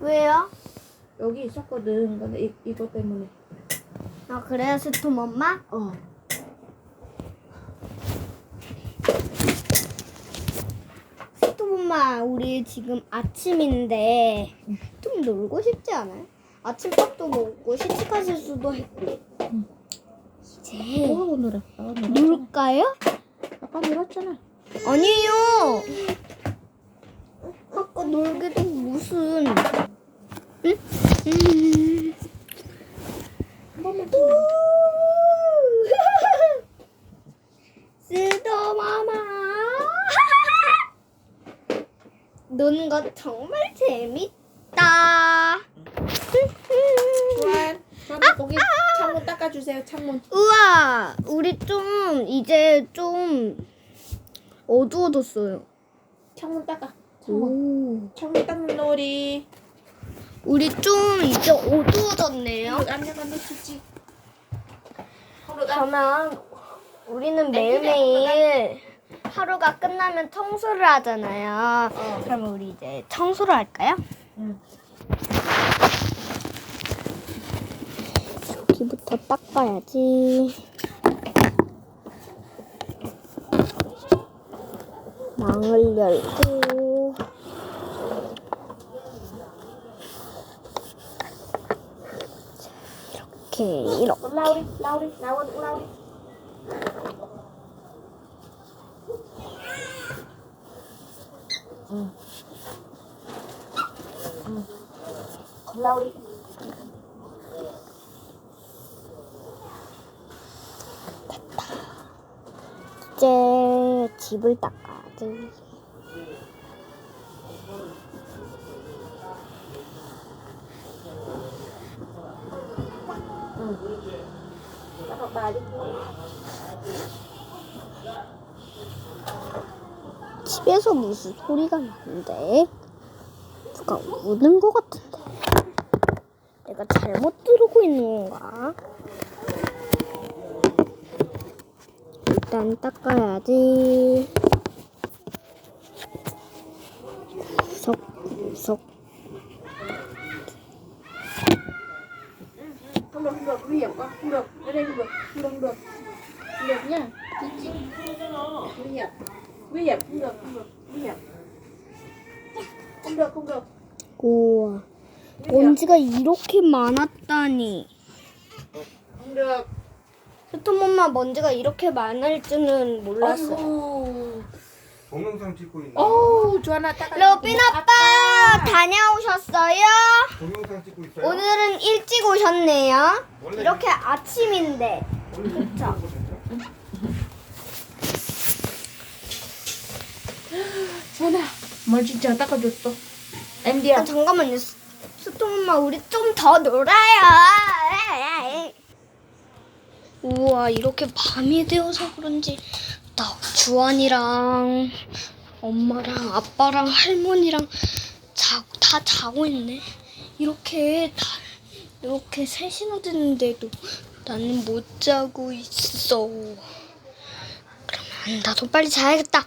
왜요? 여기 있었거든. 근데 이, 이거 때문에. 아 그래요 스톰 엄마? 어. 스톰 엄마 우리 지금 아침인데 좀 놀고 싶지 않아요? 아침밥도 먹고 시집가 실 수도 했고 이제 오, 놀았어. 놀았잖아. 놀까요? 아까 놀았잖아. 아니에요. 아까 놀기도 무슨 응? 음. 우! 스도마마 노는 거 정말 재밌다. 주한, 주한 거기 창문 닦아주세요. 창문. 우와, 우리 좀 이제 좀 어두워졌어요. 창문 닦아. 창문. 오. 창문 닦는 놀이. 우리 좀 이제 어두워졌네요. 안내가 놓치지. 그러면 우리는 매일매일 하루가 끝나면 청소를 하잖아요. 어. 그러면 우리 이제 청소를 할까요? 응. 여기부터 닦아야지. 망을 열고. 이렇게 이렇게. 라우리, 라우리, 라우리, 라우리. 응. 응. 라우리. 이제 집을 닦아야지. 닦아 봐야지. 집에서 무슨 소리가 나는데? 누가 우는 것 같은데? 내가 잘못 들고 있는 건가? 일단 닦아야지. 구석 구석. Không được, không được, nguy hiểm quá, không được, ở đây không được, không được, không được, không được nhá, chị chị, nguy hiểm, nguy hiểm, không được, không được, nguy hiểm, không được, không được, 우와. 먼지가 이렇게 많았다니. không được, 스톰 엄마 먼지가 이렇게 많을 줄은 몰랐어. 어우, 동영상 찍고 있는 어우, 주하나 딱, 로빈 아빠 다녀오셨어요? 동영상 찍고 있어요? 오늘은 일찍 오셨네요. 원래 이렇게 아침인데. 원래 그쵸? 주하나, 뭘 진짜 닦아줬어, 아, 잠깐만요. 스- 스톰 엄마 우리 좀 더 놀아요. 우와 이렇게 밤이 되어서 그런지 나 주환이랑 엄마랑 아빠랑 할머니랑 자, 다 자고 있네. 이렇게 다 이렇게 셋이나 됐는데도 나는 못 자고 있어. 그러면 나도 빨리 자야겠다.